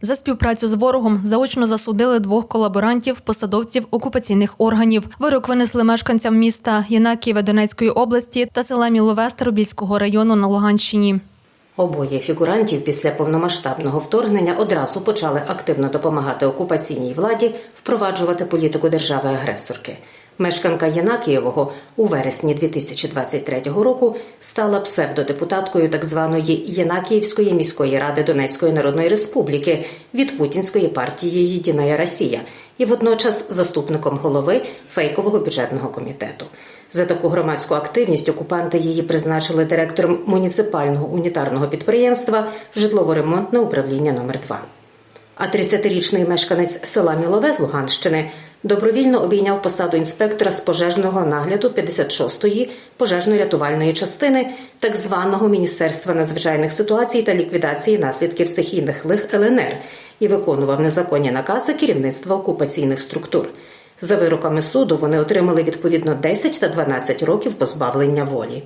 За співпрацю з ворогом заочно засудили двох колаборантів, посадовців окупаційних органів. Вирок винесли мешканцям міста Єнакієва Донецької області та села Мілове Старобільського району на Луганщині. Обоє фігурантів після повномасштабного вторгнення одразу почали активно допомагати окупаційній владі впроваджувати політику держави-агресорки. Мешканка Єнакієвого у вересні 2023 року стала псевдодепутаткою так званої Єнакіївської міської ради Донецької Народної Республіки від путінської партії Єдиная Росія і водночас заступником голови фейкового бюджетного комітету. За таку громадську активність окупанти її призначили директором муніципального унітарного підприємства Житлово-ремонтне управління номер 2 а 30-річний мешканець села Мілове з Луганщини добровільно обійняв посаду інспектора з пожежного нагляду 56-ї пожежно-рятувальної частини так званого Міністерства надзвичайних ситуацій та ліквідації наслідків стихійних лих ЛНР і виконував незаконні накази керівництва окупаційних структур. За вироками суду вони отримали відповідно 10 та 12 років позбавлення волі.